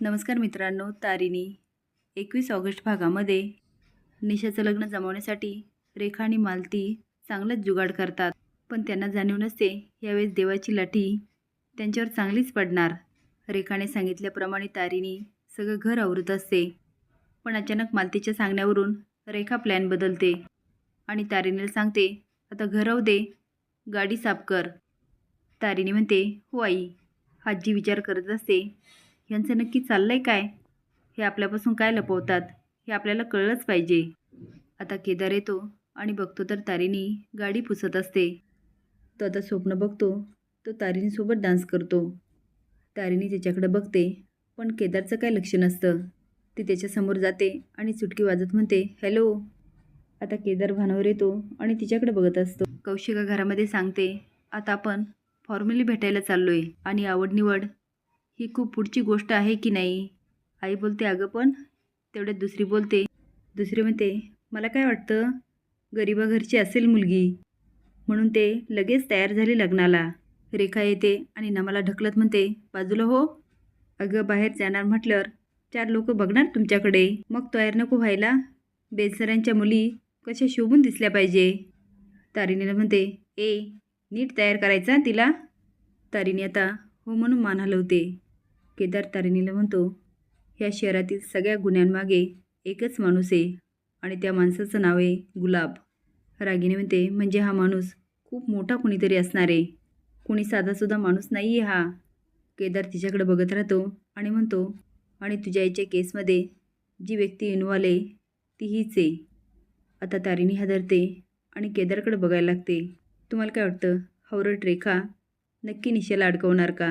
नमस्कार मित्रांनो तारिणी. एकवीस ऑगस्ट भागामध्ये निशाचं लग्न जमवण्यासाठी रेखा आणि मालती चांगलाच जुगाड करतात. पण त्यांना जाणीव नसते यावेळेस देवाची लाठी त्यांच्यावर चांगलीच पडणार. रेखाने सांगितल्याप्रमाणे तारिणी सगळं घर आवरत असते. पण अचानक मालतीच्या सांगण्यावरून रेखा प्लॅन बदलते आणि तारिणीला सांगते आता घर राहू दे गाडी साफ कर. तारिणी म्हणते हो आई. आजी विचार करत असते. यांचं नक्की चाललंय काय? हे आपल्यापासून काय लपवतात हे आपल्याला कळलंच पाहिजे. आता केदार येतो आणि बघतो तर तारिणी गाडी पुसत असते. तो आता स्वप्न बघतो. तो तारिणीसोबत डान्स करतो. तारिणी त्याच्याकडे बघते पण केदारचं काय लक्ष नसतं. ती त्याच्यासमोर जाते आणि चुटकी वाजत म्हणते हॅलो. आता केदार भानावर येतो आणि तिच्याकडे बघत असतो. कौशिका घरामध्ये सांगते आता आपण फॉर्मली भेटायला चाललो आहे आणि आवडनिवड ही खूप पुढची गोष्ट आहे की नाही? आई बोलते अगं पण. तेवढ्यात दुसरी बोलते दुसरी म्हणते मला काय वाटतं? गरिबा घरची असेल मुलगी. म्हणून ते लगेच तयार झाले लग्नाला. रेखा येते आणि नमाला ढकलत म्हणते बाजूला हो. अगं बाहेर जाणार म्हटल्यावर चार लोक बघणार तुमच्याकडे. मग तयार नको व्हायला. बेसरांच्या मुली कशा शोभून दिसल्या पाहिजे? तारिणीला म्हणते ए नीट तयार करायचा तिला? तारिणी आता हो म्हणून मान हलवते. केदार तारिणीला म्हणतो ह्या शहरातील सगळ्या गुन्ह्यांमागे एकच माणूस आहे आणि त्या माणसाचं नाव आहे गुलाब. रागिनी म्हणते म्हणजे हा माणूस खूप मोठा कुणीतरी असणार आहे. कुणी साधासुद्धा माणूस नाही आहे हा. केदार तिच्याकडे बघत राहतो आणि म्हणतो आणि तुझ्या आईच्या केसमध्ये जी व्यक्ती इन्व्हॉल्व आहे ती हीच आहे. आता तारिणी हादरते आणि केदारकडे बघायला लागते. तुम्हाला काय वाटतं? हवरट रेखा नक्की निशाला अडकवणार का?